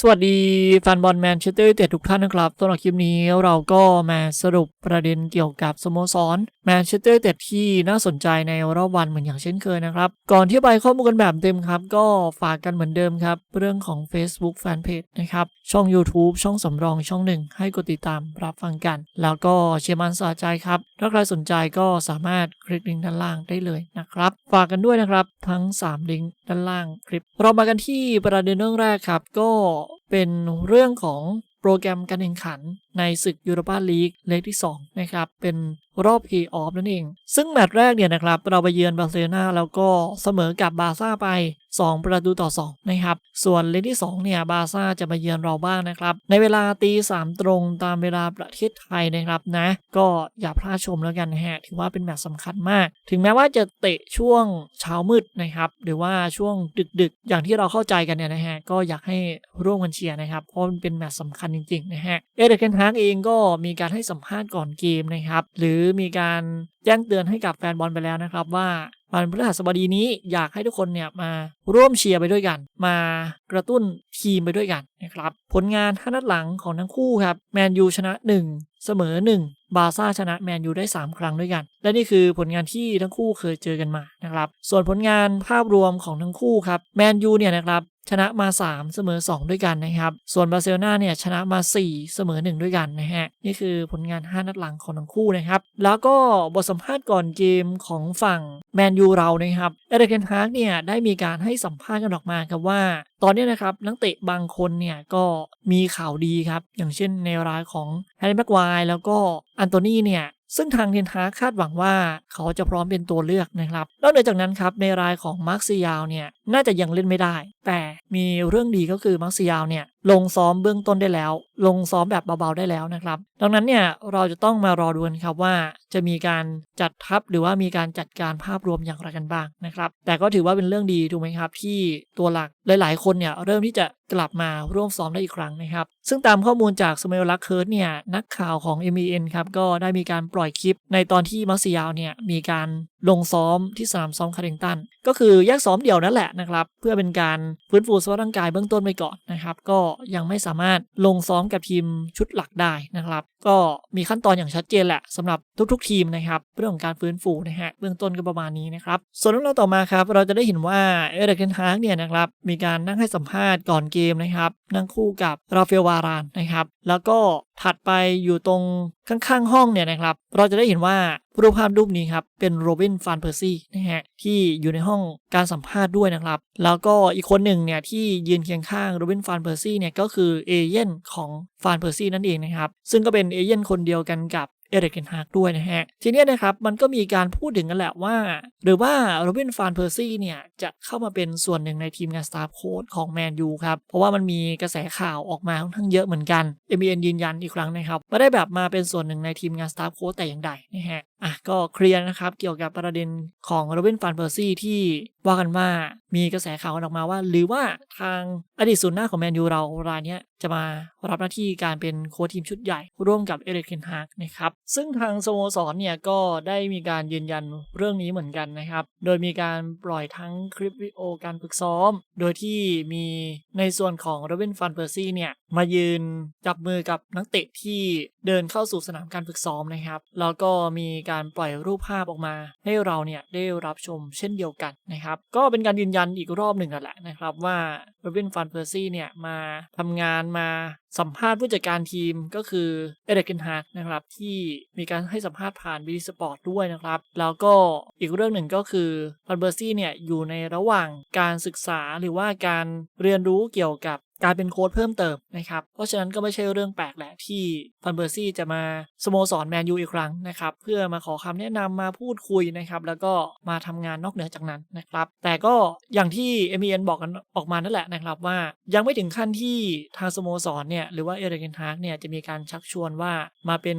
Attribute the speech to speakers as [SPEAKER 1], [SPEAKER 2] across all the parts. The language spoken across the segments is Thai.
[SPEAKER 1] สวัสดีแฟนบอลแมนเชสเตอร์ยูไนเต็ดทุกท่านนะครับสำหรับคลิปนี้เราก็มาสรุปประเด็นเกี่ยวกับสโมสรแมนเชสเตอร์ยูไนเต็ดที่น่าสนใจในรอบวันเหมือนอย่างเช่นเคยนะครับ ก่อนที่ไปข้อมูลกันแบบเต็มครับ ก็ฝากกันเหมือนเดิมครับ เรื่องของ Facebook Fanpage นะครับ ช่อง YouTube ช่องสำรองช่องหนึ่งให้กดติดตามรับฟังกัน แล้วก็เชียร์มันสาใจครับ ถ้าใครสนใจก็สามารถคลิกลิงก์ด้านล่างได้เลยนะครับฝากกันด้วยนะครับทั้ง 3 ลิงก์ด้านล่างคลิป เรามากันที่ประเด็นเรื่องแรกครับก็เป็นเรื่องของโปรแกรมการแข่งขันในศึกยูโรปาลีกเลกที่2นะครับ เป็น รอบเพย์ออฟนั่นเอง ซึ่งแมตช์แรกเนี่ยนะครับ เราไปเยือนบาร์เซโลนาแล้วก็เสมอกับบาร์ซ่าไป 2 ประตูต่อ 2 นะครับ ส่วนเลกที่ 2 เนี่ย บาร์ซ่าจะมาเยือนเราบ้างนะครับ ในเวลาตีสามตรงตามเวลาประเทศไทยนะครับนะ ก็อย่าพลาดชมแล้วกันฮะถือว่าเป็นแมตช์สำคัญมาก ถึงแม้ว่าจะเตะช่วงเช้ามืดนะครับ หรือว่าช่วงดึกๆ อย่างที่เราเข้าใจกันเนี่ยนะฮะก็อยากให้ร่วมกันเชียร์นะครับเพราะมันเป็นแมตช์สำคัญจริงๆนะฮะเอเดเคนฮากเองก็มีการให้สัมภาษณ์ก่อนเกมนะครับหรือมีการแจ้งเตือนให้กับแฟนบอลไปแล้วนะครับว่าวันพฤหัสบดีนี้อยากให้ทุกคนเนี่ยมาร่วมเชียร์ไปด้วยกัน มากระตุ้นทีมไปด้วยกันนะครับ ผลงาน5นัดหลังของทั้งคู่ครับแมนยูชนะ 1 เสมอ 1 บาซ่าชนะแมนยูได้ 3 ครั้งด้วยกัน และนี่คือผลงานที่ทั้งคู่เคยเจอกันมานะครับ ส่วนผลงานภาพรวมของทั้งคู่ครับแมนยูเนี่ยนะครับ ชนะมา 3 เสมอ 2 ด้วยกันนะครับ ส่วนบาร์เซโลนาเนี่ยชนะมา 4 เสมอ 1 ด้วยกันนะฮะ นี่คือผลงาน 5 นัดหลังของทั้งคู่นะครับ แล้วก็บทสัมภาษณ์ก่อนเกมของฝั่งแมนยูเรานะครับเอเดเกนฮาร์กเนี่ยได้มีการให้สัมภาษณ์กันออกมาครับว่า ตอนนี้นะครับนักเตะบางคนเนี่ยก็มีข่าวดีครับ อย่างเช่นในรายของแฮร์รี่แม็กควายแล้วก็อันโตนีเนี่ย ซึ่งทางเทนฮาคาดหวังว่าเขาจะพร้อมเป็นตัวเลือกนะครับนอกเหนือจากนั้นครับในรายของมาร์คซิยาวเนี่ยน่าจะยังเล่นไม่ได้ แต่มีเรื่องดีก็คือมาร์คซิยาวเนี่ย ลงซ้อมเบื้องต้นได้แล้ว ลงซ้อมแบบเบาๆได้แล้วนะครับ ดังนั้นเนี่ยเราจะต้องมารอดูกันครับว่าจะมีการจัดทัพหรือว่ามีการจัดการภาพรวมอย่างไรกันบ้างนะครับ แต่ก็ถือว่าเป็นเรื่องดีถูกไหมครับ ที่ตัวหลักหลาย ๆ คนเนี่ยเริ่มที่จะกลับมาร่วมซ้อมได้อีกครั้งนะครับ ซึ่งตามข้อมูลจากสเมลลักเคิร์ดเนี่ยนักข่าวของ m อ n ครับก็ได้มีการปล่อยคลิป ในตอนที่มาร์ซิยาวเนี่ยมีการลงซ้อมที่สนามซ้อมคาริงตันก็คือแยกซ้อมเดี่ยวนั่นแหละนะครับ เพื่อเป็นการฟื้นฟูสภาพร่างกายเบื้องต้นไปก่อนนะครับ ก็ยังไม่สามารถลงซ้อมกับทีมชุดหลักได้นะครับ ก็มีขั้นตอนอย่างชัดเจนแหละสำหรับทุกๆ ทีมนะครับเรื่องของการฟื้นฟูนะฮะเบื้องต้นก็ประมาณนี้นะครับส่วนเรื่องต่อมาครับเราจะได้เห็นว่าเอเดเทนฮากเนี่ยนะครับมีการนั่งให้สัมภาษณ์ก่อนเกมนะครับนั่งคู่กับราฟาเอลวารานนะครับแล้วก็ ถัดไปอยู่ตรงข้างๆห้องเนี่ยนะครับ เราจะได้เห็นว่ารูปภาพรูปนี้ครับ เป็นโรบินฟานเพอร์ซี่นะฮะที่อยู่ในห้องการสัมภาษณ์ด้วยนะครับ แล้วก็อีกคนหนึ่งเนี่ยที่ยืนเคียงข้างโรบินฟานเพอร์ซี่เนี่ยก็คือเอเย่นของฟานเพอร์ซี่นั่นเองนะครับ ซึ่งก็เป็นเอเย่นคนเดียวกันกับ เอเดกเทนฮากด้วยนะฮะ ทีนี้นะครับมันก็มีการพูดถึงกันแหละว่า หรือว่าโรบินฟานเพอร์ซี่เนี่ยจะเข้ามาเป็นส่วนหนึ่งในทีมงานสตาร์โค้ดของแมนยูครับ เพราะว่ามันมีกระแสข่าวออกมาค่อนข้างเยอะเหมือนกันเอ็ n ยืนยันอีกครั้งนะครับไม่ได้แบบมาเป็นส่วนหนึ่งในทีมงานสตาร์โค้ดแต่อย่างใดนะฮะอะก็เคลียร์นะครับ เกี่ยวกับประเด็นของโรเบินฟานเพอร์ซี่ที่ว่ากันว่ามีกระแสข่าวออกมาว่า หรือว่าทางอดีตศูนย์หน้าของแมนยูเรารายนี้จะมารับหน้าที่การเป็นโค้ชทีมชุดใหญ่ ร่วมกับเอเดกเคนฮากนะครับ ซึ่งทางสโมสรเนี่ยก็ได้มีการยืนยันเรื่องนี้เหมือนกันนะครับ โดยมีการปล่อยทั้งคลิปวิดีโอการฝึกซ้อม โดยที่มีในส่วนของโรเบินฟันเพอร์ซี่เนี่ยมายืนจับมือกับนักเตะที่เดินเข้าสู่สนามการฝึกซ้อมนะครับแล้วก็มีการปล่อยรูปภาพออกมา ให้เราเนี่ยได้รับชมเช่นเดียวกันนะครับก็เป็นการยืนยันอีกรอบหนึ่งนั่นแหละนะครับว่าโรบินฟันเพอร์ซี่เนี่ยมาทำงานมาสัมภาษณ์ผู้จัดการทีมก็คือเอเดกเกนฮาร์นะครับที่มีการให้สัมภาษณ์ผ่านบีสปอร์ตด้วยนะครับ แล้วก็อีกเรื่องหนึ่งก็คือฟันเบอร์ซี่เนี่ยอยู่ในระหว่างการศึกษาหรือว่าการเรียนรู้เกี่ยวกับ การเป็นโค้ดเพิ่มเติมนะครับ เพราะฉะนั้นก็ไม่ใช่เรื่องแปลกแหละที่ฟันเบอร์ซี่จะมาสโมสรแมนยูอีกครั้งนะครับ เพื่อมาขอคำแนะนำมาพูดคุยนะครับ แล้วก็มาทำงานนอกเหนือจากนั้นนะครับ แต่ก็อย่างที่ m อ็ n บอกกันออกมานั่นแหละนะครับว่ายังไม่ถึงขั้นที่ทางสโมสรเนี่ยหรือว่าเอเดเกนฮาร์กเนี่ยจะมีการชักชวนว่ามาเป็น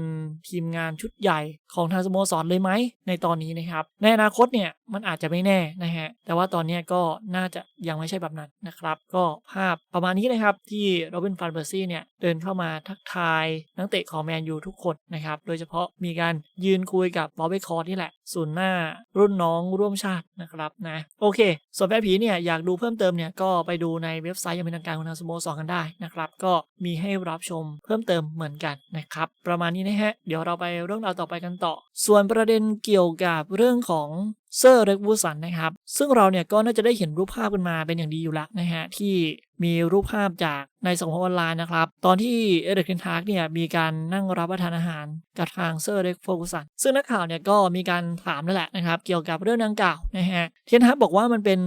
[SPEAKER 1] ทีมงานชุดใหญ่ของทางสโมสรเลยไหมในตอนนี้นะครับในอนาคตเนี่ยมันอาจจะไม่แน่นะฮะแต่ว่าตอนนี้ก็น่าจะยังไม่ใช่แบบนั้นนะครับ ก็ภาพประมาณนี้นะครับที่โรบินฟันเบอร์ซี่เนี่ยเดินเข้ามาทักทายนักเตะของแมนยูทุกคนนะครับโดยเฉพาะมีการยืนคุยกับบอบบี้คอร์นี่แหละศูนย์หน้ารุ่นน้องร่วมชาตินะครับนะโอเค ส่วนแฟนผีเนี่ยอยากดูเพิ่มเติมเนี่ยก็ไปดูในเว็บไซต์ย่างเป็นทางการของทางสโมสรกันได้นะครับก็มีให้รับชมเพิ่มเติมเหมือนกันนะครับประมาณนี้นะฮะเดี๋ยวเราไปเรื่องราวต่อไปกันต่อ ส่วนประเด็นเกี่ยวกับเรื่องของเซอร์เร็กวูสันนะครับ ซึ่งเราเนี่ยก็น่าจะได้เห็นรูปภาพกันมาเป็นอย่างดีอยู่แล้วนะฮะที่มีรูปภาพจาก ในสังคมออนไลน์นะครับ ตอนที่เอเดริกเทนทากเนี่ยมีการนั่งรับประทานอาหารกับทางเซอร์เร็กโฟกุสันซึ่งนักข่าวเนี่ยก็มีการถามนั่นแหละนะครับเกี่ยวกับเรื่องดังกล่าวนะฮะเทนฮากบอกว่ามันเป็น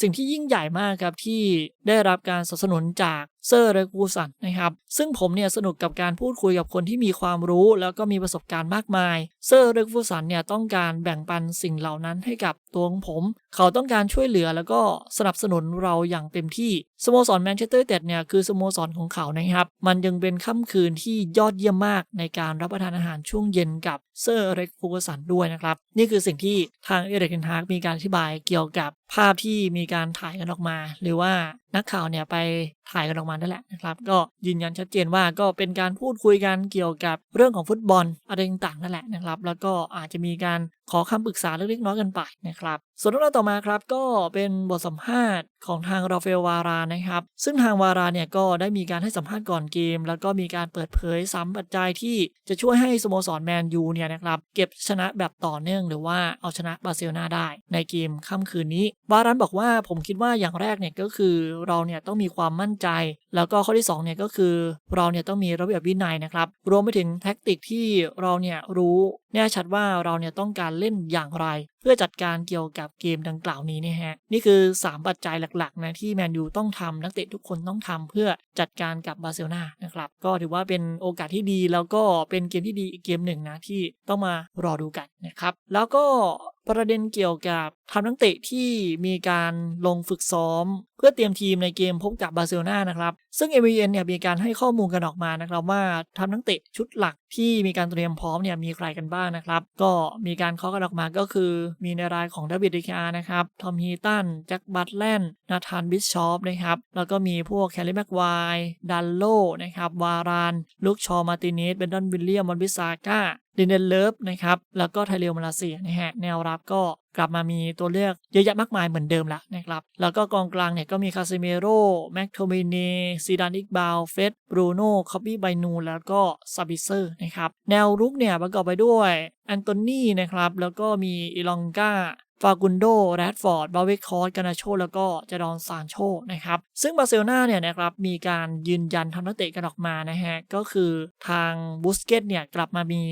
[SPEAKER 1] สิ่งที่ยิ่งใหญ่มากครับที่ได้รับการสนับสนุนจากเซอร์เร็กวูสันนะครับซึ่งผมเนี่ยสนุกกับการพูดคุยกับคนที่มีความรู้ แล้วก็มีประสบการณ์มากมาย เซอร์เร็กวูสันเนี่ยต้องการแบ่งปันสิ่งเหล่านั้นให้กับตัวของผม เขาต้องการช่วยเหลือแล้วก็สนับสนุนเราอย่างเต็มที่สโมสรแมนเชสเตอร์เต็ดเนี่ยคือสโมโมสรของเขานะครับ มันยังเป็นค่ำคืนที่ยอดเยี่ยมมากในการรับประทานอาหารช่วงเย็นกับเซอร์เร็กฟูกสันด้วยนะครับ นี่คือสิ่งที่ทางเอเดกเทนฮากมีการอธิบายเกี่ยวกับ ภาพที่มีการถ่ายกันออกมา หรือว่านักข่าวเนี่ยไปถ่ายกันออกมานั่นแหละนะครับ ก็ยืนยันชัดเจนว่าก็เป็นการพูดคุยกันเกี่ยวกับเรื่องของฟุตบอลอะไรต่างๆนั่นแหละนะครับ แล้วก็อาจจะมีการขอคำปรึกษาเล็กๆน้อยๆกันไปนะครับ ส่วนเรื่องต่อมาครับก็เป็นบทสัมภาษณ์ของทางราฟาเอลวารานะครับ ซึ่งทางวาราเนี่ยก็ได้มีการให้สัมภาษณ์ก่อนเกม แล้วก็มีการเปิดเผยซ้ำปัจจัยที่จะช่วยให้สโมสรแมนยูเนี่ยนะครับเก็บชนะแบบต่อเนื่องหรือว่าเอาชนะบาร์เซโลนาได้ในเกมค่ำคืนนี้ วารันบอกว่าผมคิดว่าอย่างแรกเนี่ยก็คือเราเนี่ยต้องมีความมั่นใจ แล้วก็ข้อที่2เนี่ยก็คือเราเนี่ยต้องมีระเบียบวินัยนะครับ รวมไปถึงแท็กติกที่เราเนี่ยรู้แน่ชัดว่าเราเนี่ยต้องการเล่นอย่างไรเพื่อจัดการเกี่ยวกับเกมดังกล่าวนี้นี่ฮะนี่คือ 3 ปัจจัยหลักๆนะที่แมนยูต้องทำนักเตะทุกคนต้องทำเพื่อจัดการกับบาร์เซโลนานะครับก็ถือว่าเป็นโอกาสที่ดีแล้วก็เป็นเกมที่ดีอีกเกมหนึ่งนะที่ต้องมารอดูกันนะครับแล้วก็ประเด็นเกี่ยวกับทำนักเตะที่มีการลงฝึกซ้อม เพื่อเตรียมทีมในเกมพบกับบาร์เซโลนานะครับซึ่ง m อ n เนี่ยมีการให้ข้อมูลกันออกมานะครับว่าทำนักเตะชุดหลักที่มีการเตรียมพร้อมเนี่ยมีใครกันบ้างนะครับ ก็มีการเคาะกันออกมาก็คือมีในรายของดวิดดิคานะครับ ทอมฮีตัน แจ็คบัตแลนนาธานบิชชอปนะครับ แล้วก็มีพวกแคลรี่แม็กไวดันโลนะครับ วาราน ลุกชอมาติเนสเบนดอนวิลเลียมมอนบิซาก้าดินเดนเลิฟนะครับแล้วก็ไทเรียลมาลาเซียนะฮะแนวรับก็กลับมามีตัวเลือกเยอะแยะมากมายเหมือนเดิมละนะครับแล้วก็กองกลางเนี่ยก็มีคาซิเมโร่แม็กโทมิเนซีดานิกบาลเฟสบรูโน่คอปปี้ไบนูแล้วก็ซาบิเซอร์นะครับแนวรุกเนี่ยประกอบไปด้วยแอนโทนีนะครับแล้วก็มีอีลองกาฟากุนโดแรดฟอร์ด บาเวคอร์กานาโช แล้วก็จดอนซานโช นะครับ ซึ่งบาร์เซโลนาเนี่ยนะครับ มีการยืนยันทำนักเตะกันออกมานะฮะ ก็คือทางบูสเกตเนี่ย กลับมามี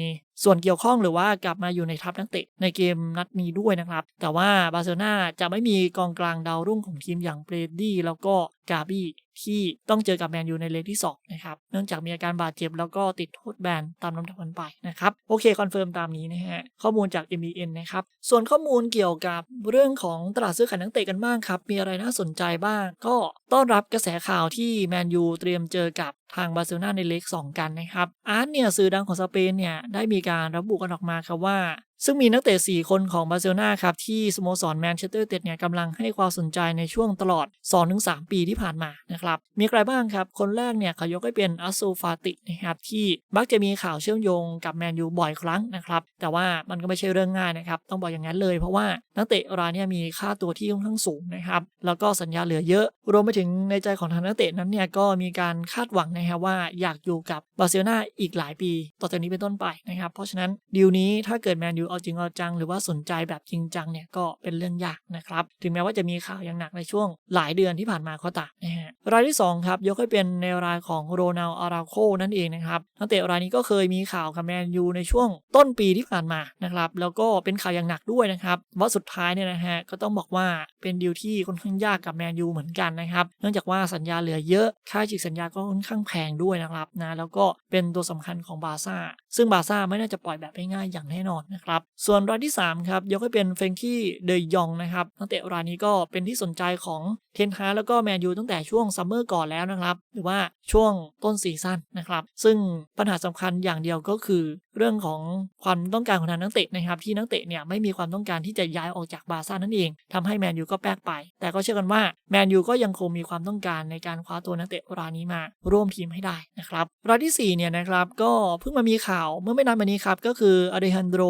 [SPEAKER 1] ส่วนเกี่ยวข้องหรือว่ากลับมาอยู่ในทัพนักเตะในเกมนัดนี้ด้วยนะครับ แต่ว่าบาร์เซโลนาจะไม่มีกองกลางดาวรุ่งของทีมอย่างเบรดดี้แล้วก็กาบี้ที่ต้องเจอกับแมนยูในเลกที่2นะครับ เนื่องจากมีอาการบาดเจ็บแล้วก็ติดโทษแบนตามลำดับกันไปนะครับ โอเคคอนเฟิร์มตามนี้นะฮะ ข้อมูลจาก MBN นะครับ ส่วนข้อมูลเกี่ยวกับเรื่องของตลาดซื้อขายนักเตะกันบ้างครับ มีอะไรน่าสนใจบ้าง ก็ต้อนรับกระแสข่าวที่แมนยูเตรียมเจอกับทางบาร์เซโลนาในเลก2กันนะครับอาร์ตเนี่ยสื่อดังของสเปนเนี่ยได้มีการระบุกันออกมาครับว่า ซึ่งมีนักเตะ 4 คนของบาร์เซโลนาครับ ที่สโมสรแมนเชสเตอร์เต็ดเนี่ยกำลังให้ความสนใจในช่วงตลอด 2-3 ปีที่ผ่านมานะครับ มีใครบ้างครับ คนแรกเนี่ยเขายกให้เป็นอัสซูฟาตินะครับ ที่มักจะมีข่าวเชื่อมโยงกับแมนยูบ่อยครั้งนะครับ แต่ว่ามันก็ไม่ใช่เรื่องง่ายนะครับ ต้องบอกอย่างนั้นเลยเพราะว่านักเตะรายนี่ยมีค่าตัวที่ค่อนข้างสูงนะครับแล้วก็สัญญาเหลือเยอะ รวมไปถึงในใจของทางนักเตะนั้นเนี่ยก็มีการคาดหวังนะครับว่าอยากอยู่กับบาร์เซโลนาอีกหลายปี ต่อจากนี้เป็นต้นไปนะครับเพราะฉะนั้นดีลนี้ถ้าเกิดแมนยูเอาจริงเอาจังหรือว่าสนใจแบบจริงจังเนี่ยก็เป็นเรื่องยากนะครับ ถึงแม้ว่าจะมีข่าวอย่างหนักในช่วงหลายเดือนที่ผ่านมาก็ตามนะฮะรายที่2ครับยกให้เป็นในรายของโรนัลอาราโคนั่นเองนะครับนักเตะรายนี้ก็เคยมีข่าวกับแมนยูในช่วงต้นปีที่ผ่านมานะครับแล้วก็เป็นข่าวอย่างหนักด้วยนะครับว่าสุดท้ายเนี่ยนะฮะก็ต้องบอกว่าเป็นดีลที่ค่อนข้างยากกับแมนยูเหมือนกันนะครับเนื่องจากว่าสัญญาเหลือเยอะค่าฉีกสัญญาก็ค่อนข้างแพงด้วยนะครับนะแล้วก็เป็นตัวสำคัญของบาซ่าซึ่งบาซ่าไม่น่าจะปล่อยแบบง่ายๆอย่างแน่นอนนะครับส่วนรายที่ 3 ครับ ยกให้เป็นเฟงกี้เดยยองนะครับนักเตะรายนี้ก็เป็นที่สนใจของ เทนฮาแล้วก็แมนยูตั้งแต่ช่วงซัมเมอร์ก่อนแล้วนะครับ หรือว่าช่วงต้นซีซั่นนะครับ ซึ่งปัญหาสำคัญอย่างเดียวก็คือ เรื่องของความต้องการของทางนักเตะนะครับ ที่นักเตะเนี่ยไม่มีความต้องการที่จะย้ายออกจากบาซ่านั่นเองทำให้แมนยูก็แป๊กไป แต่ก็เชื่อกันว่าแมนยูก็ยังคงมีความต้องการในการคว้าตัวนักเตะรายนี้มาร่วมทีมให้ได้นะครับรายที่สี่เนี่ยนะครับก็เพิ่งมามีข่าวเมื่อไม่นานมานี้ครับก็คืออเดฮันโดร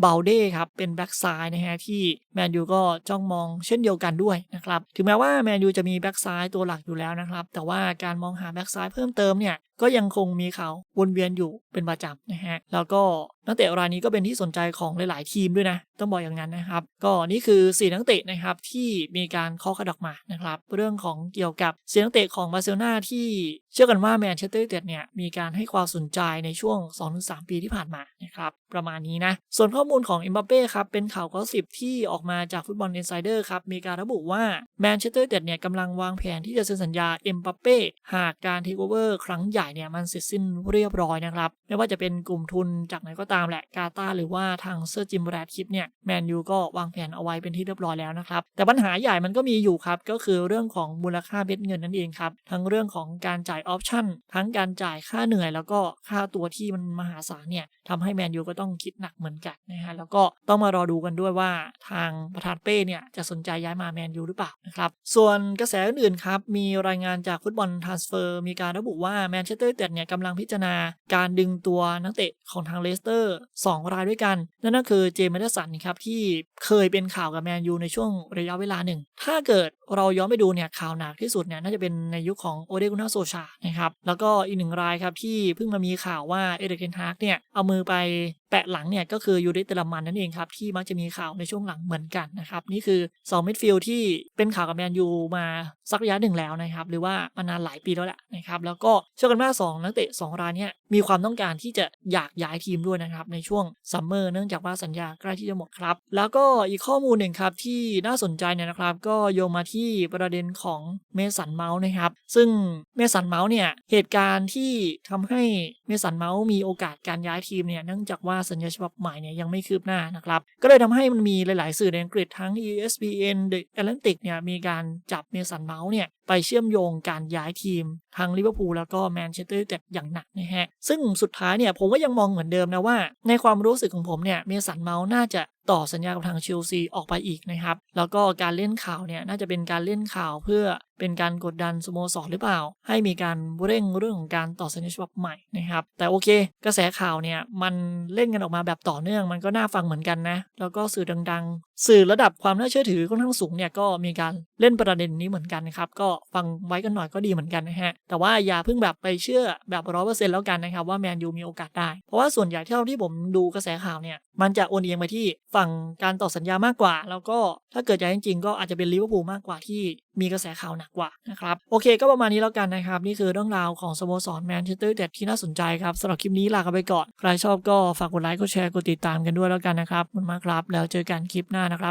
[SPEAKER 1] เบลเด้ครับเป็นแบ็กซ้ายนะฮะที่แมนยูก็จ้องมองเช่นเดียวกันด้วยนะครับถึงแม้ว่าแมนยูจะมีแบ็กซ้ายตัวหลักอยู่แล้วนะครับ แต่ว่าการมองหาแบ็กซ้ายเพิ่มเติมเนี่ย ก็ยังคงมีข่าววนเวียนอยู่เป็นประจำนะฮะ แล้วก็นักเตะรายนี้ก็เป็นที่สนใจของหลาย ๆ ทีมด้วยนะ ต้องบอกอย่างนั้นนะครับ ก็นี่คือ 4 นักเตะนะครับที่มีการเคาะกระดอกมานะครับ เรื่องของเกี่ยวกับเสียนักเตะของบาร์เซโลนาที่เชื่อกันว่าแมนเชสเตอร์ยูไนเต็ดเนี่ยมีการให้ความสนใจในช่วง 2-3 ปีที่ผ่านมานะครับประมาณนี้นะ ส่วนข้อมูลของเอ็มบัปเป้ครับเป็นข่าวก็สิบที่ออกมาจากฟุตบอลอินไซเดอร์ครับมีการระบุว่าแมนเชสเตอร์ยูไนเต็ดเนี่ยกำลังวางแผนที่จะเซ็นสัญญาเอ็มบัปเป้หากการเทคโอเวอร์ครั้งใหญ่เนี่ยมันเสร็จสิ้นเรียบร้อยนะครับ ไม่ว่าจะเป็นกลุ่มทุนจากไหนก็ตามแหละกาตาหรือว่าทางเซอร์จิมแรดคิปเนี่ยแมนยูก็วางแผนเอาไว้เป็นที่เรียบร้อยแล้วนะครับ แต่ปัญหาใหญ่มันก็มีอยู่ครับ ก็คือเรื่องของมูลค่าเม็ดเงินนั่นเองครับ ทั้งเรื่องของการจ่ายออปชั่นทั้งการจ่ายค่าเหนื่อย แล้วก็ค่าตัวที่มันมหาศาลเนี่ยทำให้แมนยูก็ต้องคิดหนักเหมือนกันนะฮะแล้วก็ต้องมารอดูกันด้วยว่าทางประธานเป้เนี่ยจะสนใจย้ายมาแมนยูหรือเปล่านะครับส่วนกระแสอื่นๆครับมีรายงานจากฟุตบอลทรานสเฟอร์มีการระบุว่าแมนเชสเตอร์เตอร์เต็ดเนี่ยกำลังพิจารณาการดึงตัวนักเตะของทางเลสเตอร์2รายด้วยกัน นั่นก็คือเจมส์แมดสันครับที่เคยเป็นข่าวกับแมนยูในช่วงระยะเวลาหนึ่ง ถ้าเกิดเราย้อนไปดูเนี่ยข่าวหนักที่สุดเนี่ยน่าจะเป็นในยุคของโอเดกุนาโซชานะครับแล้วก็อีกหนึ่งรายครับที่เพิ่งมามีข่าวว่าเอเดเกนฮาร์กเนี่ยเอามือไป แปะหลังเนี่ยก็คือยูริเตลมันนั่นเองครับ ที่มักจะมีข่าวในช่วงหลังเหมือนกันนะครับ นี่คือ 2 มิดฟิลด์ที่เป็นข่าวกับแมนยูมาสักระยะหนึ่งแล้วนะครับ หรือว่ามานานหลายปีแล้วแหละนะครับ แล้วก็เชื่อกันว่า2นักเตะ2รายเนี่ย มีความต้องการที่จะอยากย้ายทีมด้วยนะครับ ในช่วงซัมเมอร์เนื่องจากว่าสัญญาใกล้ที่จะหมดครับ แล้วก็อีกข้อมูลหนึ่งครับที่น่าสนใจเนี่ยนะครับ ก็โยงมาที่ประเด็นของเมสันเมาส์นะครับ ซึ่งเมสันเมาส์เนี่ยเหตุการณ์ที่ทำให้เมสันเมาส์มีโอกาสการย้ายทีมเนี่ยเนื่องจากว่าสัญญาฉบับใหม่เนี่ยยังไม่คืบหน้านะครับ ก็เลยทำให้มันมีหลาย ๆ สื่อในอังกฤษทั้ง ESPN The Atlantic เนี่ยมีการจับเมสันเมาส์เนี่ยไปเชื่อมโยงการย้ายทีมทั้งลิเวอร์พูลแล้วก็แมนเชสเตอร์ยูไนเต็ดอย่างหนักนะฮะ ซึ่งสุดท้ายเนี่ยผมก็ยังมองเหมือนเดิมนะว่า ในความรู้สึกของผมเนี่ยเมสันเมาส์น่าจะต่อสัญญากับทางเชลซีออกไปอีกนะครับ แล้วก็การเล่นข่าวเนี่ยน่าจะเป็นการเล่นข่าวเพื่อเป็นการกดดันสโมสรหรือเปล่า ให้มีการเร่งเรื่องของการต่อสัญญาฉบับใหม่นะครับ แต่โอเค กระแสข่าวเนี่ยมันเล่นกันออกมาแบบต่อเนื่องมันก็น่าฟังเหมือนกันนะ แล้วก็สื่อดัง ๆ สื่อระดับความน่าเชื่อถือค่อนข้างสูงเนี่ยก็มีการเล่นประเด็นนี้เหมือนกันนะครับ ก็ฟังไว้กันหน่อยก็ดีเหมือนกันนะฮะ แต่ว่าอย่าเพิ่งแบบไปเชื่อแบบร้อยเปอร์เซ็นต์แล้วกันนะครับว่าแมนยูมีโอกาสได้ เพราะว่าส่วนใหญ่เท่าที่ผมดูกระแสข่าวเนี่ยมันจะโอนเอียงไปที่ฝั่งการต่อสัญญามากกว่า แล้วก็ถ้าเกิดย้ายจริงๆก็อาจจะเป็นลิเวอร์พูลมากกว่าที่มีกระแสข่าวหนักกว่านะครับ โอเคก็ประมาณนี้แล้วกันนะครับ นี่คือเรื่องราวของสโมสรแมนเชสเตอร์ยูไนเด็ดที่น่าสนใจครับสำหรับคลิปนี้ลากันไปก่อน ใครชอบก็ฝากกดไลค์กดแชร์กดติดตามกันด้วยแล้วกันนะครับขอบคุณมากครับ แล้วเจอกันคลิปหน้านะครับ